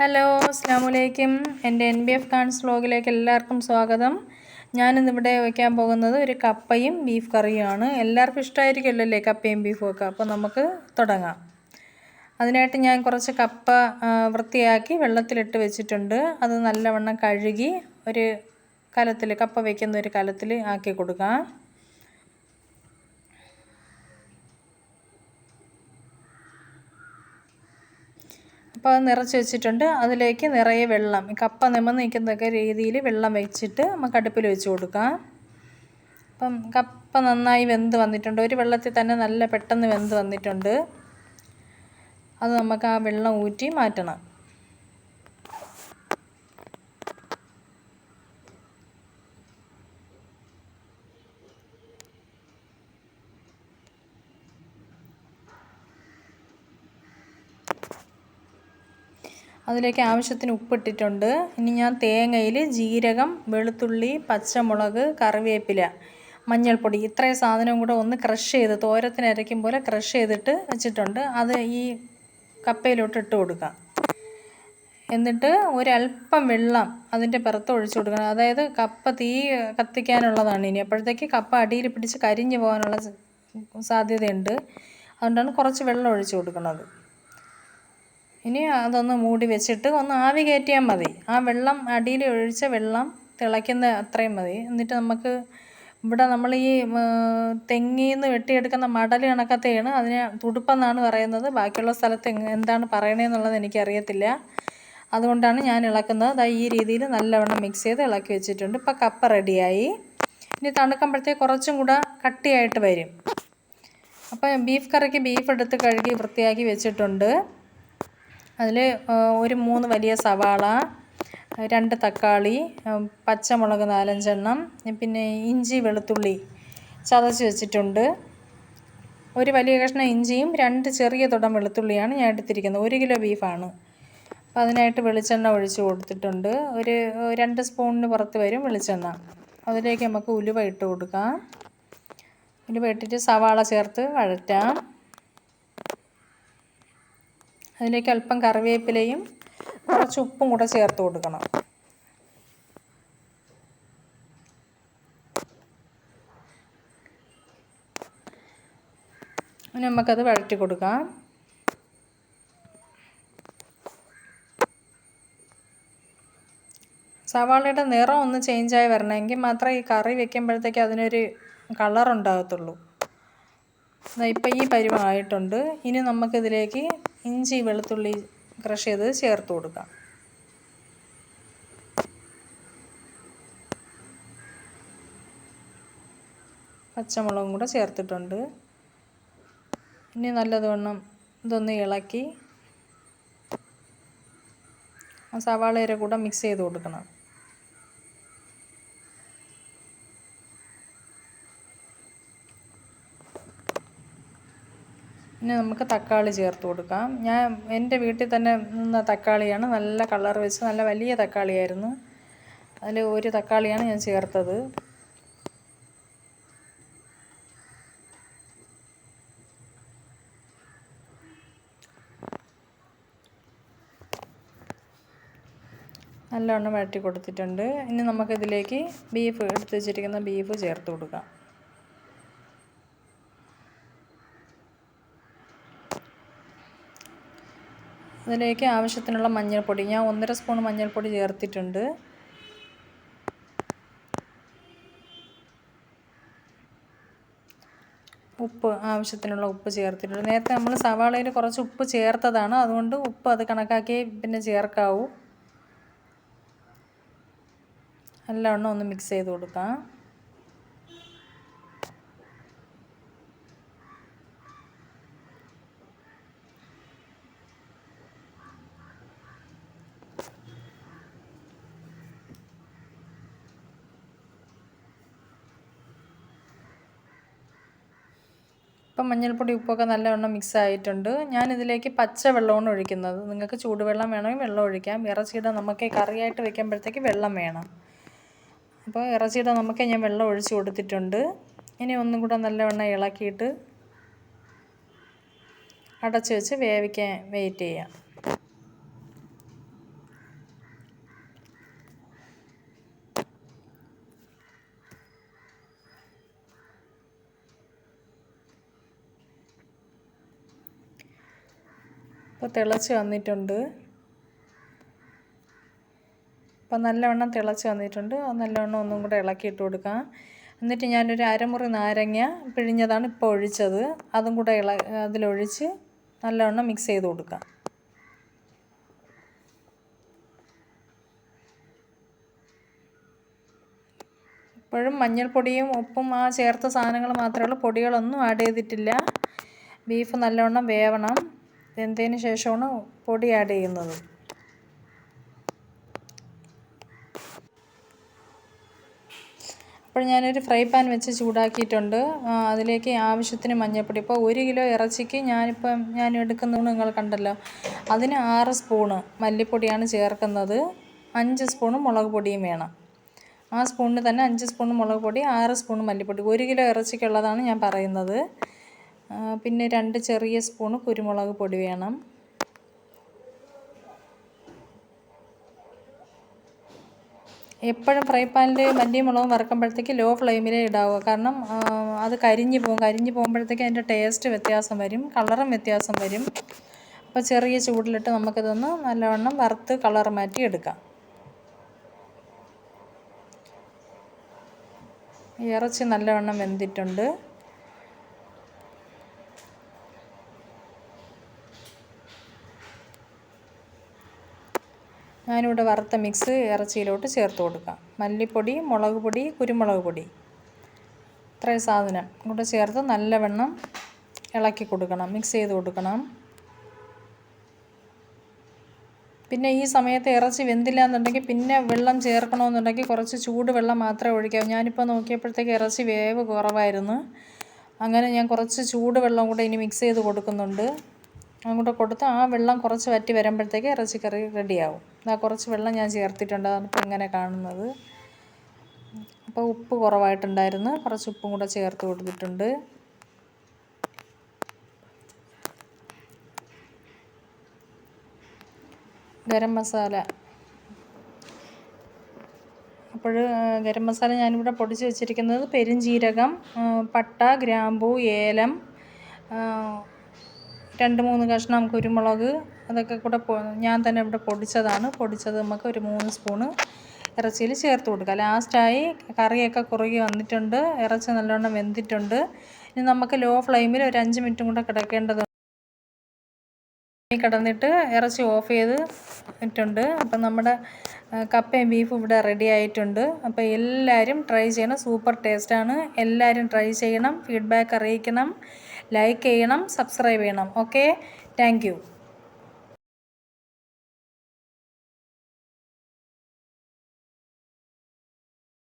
Hello അസ്സാം വലൈക്കും എന്റെ എൻ ബി എഫ് കാൺസ് വ്ലോഗിലേക്ക് എല്ലാവർക്കും സ്വാഗതം. ഞാനിന്നിവിടെ വയ്ക്കാൻ പോകുന്നത് ഒരു കപ്പയും ബീഫ് കറിയുമാണ്. എല്ലാവർക്കും ഇഷ്ടമായിരിക്കുമല്ലോ അല്ലേ കപ്പയും ബീഫും ഒക്കെ? അപ്പോൾ നമുക്ക് തുടങ്ങാം. അതിനായിട്ട് ഞാൻ കുറച്ച് കപ്പ വൃത്തിയാക്കി വെള്ളത്തിലിട്ട് വെച്ചിട്ടുണ്ട്. അത് നല്ലവണ്ണം കഴുകി ഒരു കലത്തിൽ കപ്പ വയ്ക്കുന്ന ഒരു കലത്തിൽ ആക്കി കൊടുക്കാം. അപ്പോൾ അത് നിറച്ച് വെച്ചിട്ടുണ്ട്. അതിലേക്ക് നിറയെ വെള്ളം കപ്പ നിമന്ന് നിൽക്കുന്നതൊക്കെ രീതിയിൽ വെള്ളം വെച്ചിട്ട് നമുക്ക് അടുപ്പിൽ വെച്ച് കൊടുക്കാം. അപ്പം കപ്പ നന്നായി വെന്ത് വന്നിട്ടുണ്ട്. ഒരു വെള്ളത്തിൽ തന്നെ നല്ല പെട്ടെന്ന് വെന്ത് വന്നിട്ടുണ്ട്. അത് നമുക്ക് ആ വെള്ളം ഊറ്റി മാറ്റണം. അതിലേക്ക് ആവശ്യത്തിന് ഉപ്പിട്ടിട്ടുണ്ട്. ഇനി ഞാൻ തേങ്ങയിൽ ജീരകം വെളുത്തുള്ളി പച്ചമുളക് കറിവേപ്പില മഞ്ഞൾപ്പൊടി ഇത്രയും സാധനവും കൂടെ ഒന്ന് ക്രഷ് ചെയ്ത് തോരത്തിന് അരയ്ക്കും പോലെ ക്രഷ് ചെയ്തിട്ട് വെച്ചിട്ടുണ്ട്. അത് ഈ കപ്പയിലോട്ട് ഇട്ട് കൊടുക്കാം. എന്നിട്ട് ഒരല്പം വെള്ളം അതിന്റെ പുറത്ത് ഒഴിച്ചു കൊടുക്കണം. അതായത് കപ്പ തീ കത്തിക്കാനുള്ളതാണ് ഇനി. അപ്പോഴത്തേക്ക് കപ്പ അടിയിൽ പിടിച്ച് കരിഞ്ഞു പോകാനുള്ള സാധ്യതയുണ്ട്. അതുകൊണ്ടാണ് കുറച്ച് വെള്ളം ഒഴിച്ചു കൊടുക്കുന്നത്. ഇനി അതൊന്ന് മൂടി വെച്ചിട്ട് ഒന്ന് ആവി കയറ്റിയാൽ മതി. ആ വെള്ളം അടിയിൽ ഒഴിച്ച വെള്ളം തിളയ്ക്കുന്ന അത്രയും മതി. എന്നിട്ട് നമുക്ക് ഇവിടെ നമ്മൾ ഈ തെങ്ങിൽ നിന്ന് വെട്ടിയെടുക്കുന്ന മടൽ കണക്കത്തെയാണ് അതിനെ തുടുപ്പെന്നാണ് പറയുന്നത്. ബാക്കിയുള്ള സ്ഥലത്ത് എന്താണ് പറയണതെന്നുള്ളത് എനിക്കറിയത്തില്ല. അതുകൊണ്ടാണ് ഞാൻ ഇളക്കുന്നത്. ദാ ഈ രീതിയിൽ നല്ലവണ്ണം മിക്സ് ചെയ്ത് ഇളക്കി വെച്ചിട്ടുണ്ട്. ഇപ്പോൾ കപ്പ റെഡിയായി. ഇനി തണുക്കുമ്പോഴത്തേക്ക് കുറച്ചും കൂടെ കട്ടിയായിട്ട് വരും. അപ്പോൾ ബീഫ് കറിക്ക് ബീഫ് എടുത്ത് കഴുകി വൃത്തിയാക്കി വെച്ചിട്ടുണ്ട്. അതിൽ ഒരു മൂന്ന് വലിയ സവാള രണ്ട് തക്കാളി പച്ചമുളക് നാലഞ്ചെണ്ണം പിന്നെ ഇഞ്ചി വെളുത്തുള്ളി ചതച്ച് വെച്ചിട്ടുണ്ട്. ഒരു വലിയ കഷ്ണം ഇഞ്ചിയും രണ്ട് ചെറിയ തുടം വെളുത്തുള്ളിയാണ് ഞാൻ എടുത്തിരിക്കുന്നത്. ഒരു കിലോ ബീഫാണ്. അപ്പോൾ അതിനായിട്ട് വെളിച്ചെണ്ണ ഒഴിച്ച് കൊടുത്തിട്ടുണ്ട്. ഒരു രണ്ട് സ്പൂണിന് പുറത്ത് വരും വെളിച്ചെണ്ണ. അതിലേക്ക് നമുക്ക് ഉലുവ ഇട്ട് കൊടുക്കാം. ഉലുവ ഇട്ടിട്ട് സവാള ചേർത്ത് വഴറ്റാം. അതിലേക്ക് അല്പം കറിവേപ്പിലയും കുറച്ച് ഉപ്പും കൂടെ ചേർത്ത് കൊടുക്കണം. ഇനി നമുക്കത് വഴറ്റി കൊടുക്കാം. സവാളയുടെ നിറം ഒന്ന് ചേഞ്ചായി വരണമെങ്കിൽ മാത്രമേ ഈ കറി വെക്കുമ്പോഴത്തേക്ക് അതിനൊരു കളർ ഉണ്ടാകത്തുള്ളൂ. ഇപ്പം ഈ പരുവമായിട്ടുണ്ട് ഇനി നമുക്കിതിലേക്ക് ഇഞ്ചി വെളുത്തുള്ളി ക്രഷ് ചെയ്ത് ചേർത്ത് കൊടുക്കുക പച്ചമുളകും കൂടെ ചേർത്തിട്ടുണ്ട്. ഇനി നല്ലതുവണ്ണം ഇതൊന്ന് ഇളക്കി സവാളയുടെ കൂടെ മിക്സ് ചെയ്ത് കൊടുക്കണം. ഇനി നമുക്ക് തക്കാളി ചേർത്ത് കൊടുക്കാം. ഞാൻ എന്റെ വീട്ടിൽ തന്നെ നിന്ന തക്കാളിയാണ്. നല്ല കളർ വെച്ച് നല്ല വലിയ തക്കാളിയായിരുന്നു. അതിൽ ഒരു തക്കാളിയാണ് ഞാൻ ചേർത്തത്. നല്ലവണ്ണം വഴറ്റി കൊടുത്തിട്ടുണ്ട്. ഇനി നമുക്കിതിലേക്ക് ബീഫ് എടുത്ത് വെച്ചിരിക്കുന്ന ബീഫ് ചേർത്ത് കൊടുക്കാം. അതിലേക്ക് ആവശ്യത്തിനുള്ള മഞ്ഞൾപ്പൊടി. ഞാൻ ഒന്നര സ്പൂൺ മഞ്ഞൾപ്പൊടി ചേർത്തിട്ടുണ്ട്. ഉപ്പ് ആവശ്യത്തിനുള്ള ഉപ്പ് ചേർത്തിട്ടുണ്ട്. നേരത്തെ നമ്മൾ സവാളയിൽ കുറച്ച് ഉപ്പ് ചേർത്തതാണ്. അതുകൊണ്ട് ഉപ്പ് അത് കണക്കാക്കി പിന്നെ ചേർക്കാവൂ. നല്ലവണ്ണം ഒന്ന് മിക്സ് ചെയ്ത് കൊടുക്കാം. ഇപ്പം മഞ്ഞൾപ്പൊടി ഉപ്പൊക്കെ നല്ലവണ്ണം മിക്സ് ആയിട്ടുണ്ട് ഞാനിതിലേക്ക് പച്ച വെള്ളമാണ് ഒഴിക്കുന്നത്. നിങ്ങൾക്ക് ചൂടുവെള്ളം വേണമെങ്കിൽ വെള്ളം ഒഴിക്കാം. ഇറച്ചിയുടെ നമുക്ക് കറിയായിട്ട് വെക്കുമ്പോഴത്തേക്ക് വെള്ളം വേണം. അപ്പോൾ ഇറച്ചിയുടെ നമുക്ക് ഞാൻ വെള്ളം ഒഴിച്ച് കൊടുത്തിട്ടുണ്ട്. ഇനി ഒന്നും കൂടെ നല്ലവണ്ണം ഇളക്കിയിട്ട് അടച്ച് വെച്ച് വേവിക്കാൻ വെയിറ്റ് ചെയ്യാം. ഇപ്പോൾ തിളച്ച് വന്നിട്ടുണ്ട്. അപ്പോൾ നല്ലവണ്ണം തിളച്ച് വന്നിട്ടുണ്ട്. നല്ലവണ്ണം ഒന്നും കൂടെ ഇളക്കിയിട്ട് കൊടുക്കാം. എന്നിട്ട് ഞാനൊരു അരമുറി നാരങ്ങ പിഴിഞ്ഞതാണ് ഇപ്പോൾ ഒഴിച്ചത്. അതും കൂടെ ഇള അതിലൊഴിച്ച് നല്ലവണ്ണം മിക്സ് ചെയ്ത് കൊടുക്കാം. ഇപ്പോഴും മഞ്ഞൾപ്പൊടിയും ഉപ്പും ആ ചേർത്ത സാധനങ്ങൾ മാത്രമേ ഉള്ളൂ. പൊടികളൊന്നും ആഡ് ചെയ്തിട്ടില്ല. ബീഫ് നല്ലവണ്ണം വേവണം. വെന്തതിന് ശേഷമാണ് പൊടി ആഡ് ചെയ്യുന്നത്? അപ്പോൾ ഞാനൊരു ഫ്രൈ പാൻ വെച്ച് ചൂടാക്കിയിട്ടുണ്ട്. അതിലേക്ക് ആവശ്യത്തിന് മഞ്ഞൾപ്പൊടി. ഇപ്പോൾ ഒരു കിലോ ഇറച്ചിക്ക് ഞാനിപ്പം ഞാൻ എടുക്കുന്നത് നിങ്ങൾ കണ്ടല്ലോ. അതിന് ആറ് സ്പൂണ് മല്ലിപ്പൊടിയാണ് ചേർക്കുന്നത്. അഞ്ച് സ്പൂണ് മുളക് പൊടിയും വേണം. ആ സ്പൂണിന് തന്നെ അഞ്ച് സ്പൂൺ മുളക് പൊടി ആറ് സ്പൂൺ മല്ലിപ്പൊടി. ഒരു കിലോ ഇറച്ചിക്കുള്ളതാണ് ഞാൻ പറയുന്നത്. പിന്നെ രണ്ട് ചെറിയ സ്പൂണ് കുരുമുളക് പൊടി വേണം. എപ്പോഴും ഫ്രൈ പാനിൽ മല്ലിയും മുളകും വറക്കുമ്പോഴത്തേക്ക് ലോ ഫ്ലെയിമിലേ ഇടാവുക കാരണം അത് കരിഞ്ഞു പോകും. കരിഞ്ഞു പോകുമ്പോഴത്തേക്ക് അതിന്റെ ടേസ്റ്റ് വ്യത്യാസം വരും. കളറും വ്യത്യാസം വരും. അപ്പോൾ ചെറിയ ചൂടിലിട്ട് നമുക്കിതൊന്ന് നല്ലവണ്ണം വറുത്ത് കളർ മാറ്റി എടുക്കാം. ഇറച്ചി നല്ലവണ്ണം വെന്തിട്ടുണ്ട്. ഞാനിവിടെ വറുത്ത മിക്സ് ഇറച്ചിയിലോട്ട് ചേർത്ത് കൊടുക്കാം. മല്ലിപ്പൊടി മുളക് പൊടി കുരുമുളക് പൊടി. ഇത്രയും സാധനം. കൂടെ ചേർത്ത് നല്ലവണ്ണം ഇളക്കി കൊടുക്കണം. മിക്സ് ചെയ്ത് കൊടുക്കണം. പിന്നെ ഈ സമയത്ത് ഇറച്ചി വെന്തില്ല എന്നുണ്ടെങ്കിൽ പിന്നെ വെള്ളം ചേർക്കണമെന്നുണ്ടെങ്കിൽ കുറച്ച് ചൂട് വെള്ളം മാത്രമേ ഒഴിക്കാവൂ. ഞാനിപ്പോൾ നോക്കിയപ്പോഴത്തേക്ക് ഇറച്ചി വേവ് കുറവായിരുന്നു. അങ്ങനെ ഞാൻ കുറച്ച് ചൂട് വെള്ളം കൂടെ ഇനി മിക്സ് ചെയ്ത് കൊടുക്കുന്നുണ്ട്. അങ്ങോട്ട് കൊടുത്ത് ആ വെള്ളം കുറച്ച് വറ്റി വരുമ്പോഴത്തേക്ക് ഇറച്ചിക്കറി റെഡിയാവും. ആ കുറച്ച് വെള്ളം ഞാൻ ചേർത്തിട്ടുണ്ട്. അതാണ് ഇപ്പോൾ ഇങ്ങനെ കാണുന്നത്. അപ്പോൾ ഉപ്പ് കുറവായിട്ടുണ്ടായിരുന്നു. കുറച്ച് ഉപ്പും കൂടെ ചേർത്ത് കൊടുത്തിട്ടുണ്ട്. ഗരം മസാല. അപ്പോൾ ഗരം മസാല ഞാനിവിടെ പൊടിച്ച് വെച്ചിരിക്കുന്നത് പെരുംജീരകം പട്ട ഗ്രാമ്പൂ ഏലം രണ്ട് മൂന്ന് കഷ്ണം കുരുമുളക് അതൊക്കെ കൂടെ ഞാൻ തന്നെ ഇവിടെ പൊടിച്ചതാണ്. പൊടിച്ചത് നമുക്ക് ഒരു മൂന്ന് സ്പൂണ് ഇറച്ചിയിൽ ചേർത്ത് കൊടുക്കുക ലാസ്റ്റായി കറിയൊക്കെ കുറുകി വന്നിട്ടുണ്ട്. ഇറച്ചി നല്ലോണം വെന്തിട്ടുണ്ട്. ഇനി നമുക്ക് ലോ ഫ്ലെയിമിൽ ഒരു അഞ്ച് മിനിറ്റും കൂടെ കിടക്കേണ്ടതുണ്ട് കിടന്നിട്ട് ഇറച്ചി ഓഫ് ചെയ്ത് ഇട്ടുണ്ട് അപ്പം നമ്മുടെ കപ്പയും ബീഫും ഇവിടെ റെഡി ആയിട്ടുണ്ട്. അപ്പോൾ എല്ലാവരും ട്രൈ ചെയ്യണം. സൂപ്പർ ടേസ്റ്റാണ് എല്ലാവരും ട്രൈ ചെയ്യണം. ഫീഡ്ബാക്ക് അറിയിക്കണം. ലൈക്ക് ചെയ്യണം സബ്സ്ക്രൈബ് ചെയ്യണം. Okay thank